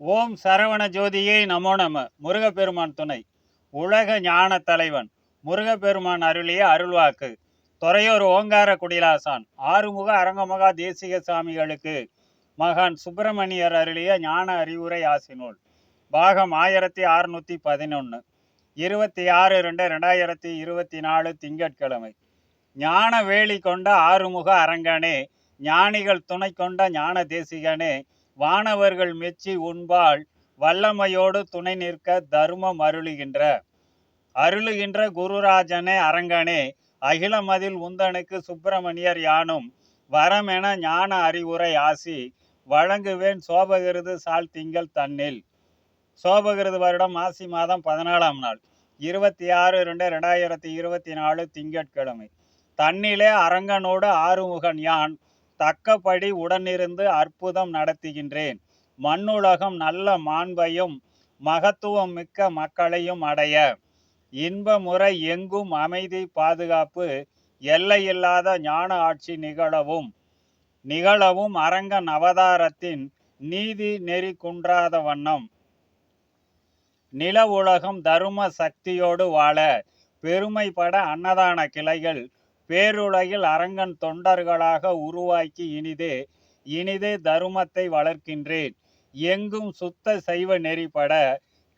ஓம் சரவண ஜோதியை நமோ நம. முருகப்பெருமான் துணை. உலக ஞான தலைவன். முருகப்பெருமான் அருளிய அருள்வாக்கு. துறையூர் ஓங்கார குடிலாசான். ஆறுமுக அரங்கமகா தேசிக சாமிகளுக்கு மகான் சுப்பிரமணியர் அருளிய ஞான அறிவுரை ஆசினூல் பாகம் ஆயிரத்தி அறுநூத்தி பதினொன்று இருபத்தி ஆறு ரெண்டு ரெண்டாயிரத்தி இருபத்தி நாலு திங்கட்கிழமை. ஞான வேலி கொண்ட ஆறுமுக அரங்கனே ஞானிகள் துணை கொண்ட ஞான தேசிகனே வானவர்கள் மெச்சி உண்பால் வல்லமையோடு துணை நிற்க தர்மம் அருளுகின்ற. அருளுகின்ற குருராஜனே அரங்கனே அகிலமதில் உந்தனுக்கு சுப்பிரமணியர் யானும் வரமென ஞான அறிவுரை ஆசி வழங்குவேன் சோபகிருது சால் திங்கள் தன்னில். சோபகிருது வருடம் மாசி மாதம் பதினாலாம் நாள் இருபத்தி ஆறு ரெண்டு ரெண்டாயிரத்தி இருபத்தி நாலு திங்கட்கிழமை. தன்னிலே அரங்கனோடு ஆறுமுகன் யான் தக்கபடி உடனிருந்து அற்புதம் நடத்துகின்றேன். மண்ணுலகம் நல்ல மாண்பையும் மகத்துவம் மிக்க மக்களையும் அடைய. இன்ப முறை எங்கும் அமைதி பாதுகாப்பு எல்லையில்லாத ஞான ஆட்சி நிகழவும். நிகழவும் அரங்கன் அவதாரத்தின் நீதி நெறி குன்றாத வண்ணம். நில உலகம் தரும சக்தியோடு வாழ. பெருமைப்பட அன்னதான கிளைகள் பேருலகில் அரங்கன் தொண்டர்களாக உருவாக்கி இனிதே இனிதே தருமத்தை வளர்க்கின்றேன். எங்கும் சுத்த செய்வ நெறிப்பட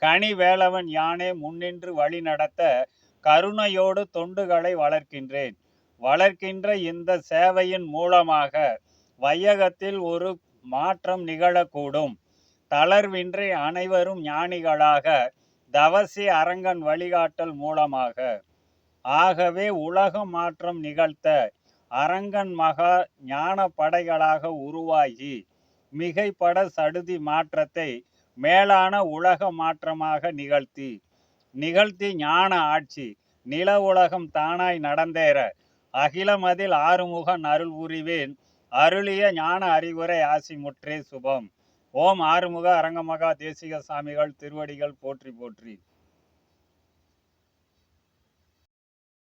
கனி வேளவன் யானே முன்னின்று வழி நடத்த கருணையோடு தொண்டுகளை வளர்க்கின்றேன். வளர்க்கின்ற இந்த சேவையின் மூலமாக வையகத்தில் ஒரு மாற்றம் நிகழக்கூடும். தளர்வின்றி அனைவரும் ஞானிகளாக தவசி அரங்கன் வழிகாட்டல் மூலமாக. ஆகவே உலக மாற்றம் நிகழ்த்த அரங்கன் மகா ஞான படைகளாக உருவாகி மிகைப்பட சடுதி மாற்றத்தை மேலான உலக மாற்றமாக நிகழ்த்தி நிகழ்த்தி ஞான ஆட்சி நில உலகம் தானாய் நடந்தேற அகிலமதில் ஆறுமுகன் அருள் புரிவேன் அருளிய ஞான அறிவுரை ஆசி முற்றே சுபம். ஓம் ஆறுமுக அரங்கமகா தேசிக சாமிகள் திருவடிகள் போற்றி போற்றி.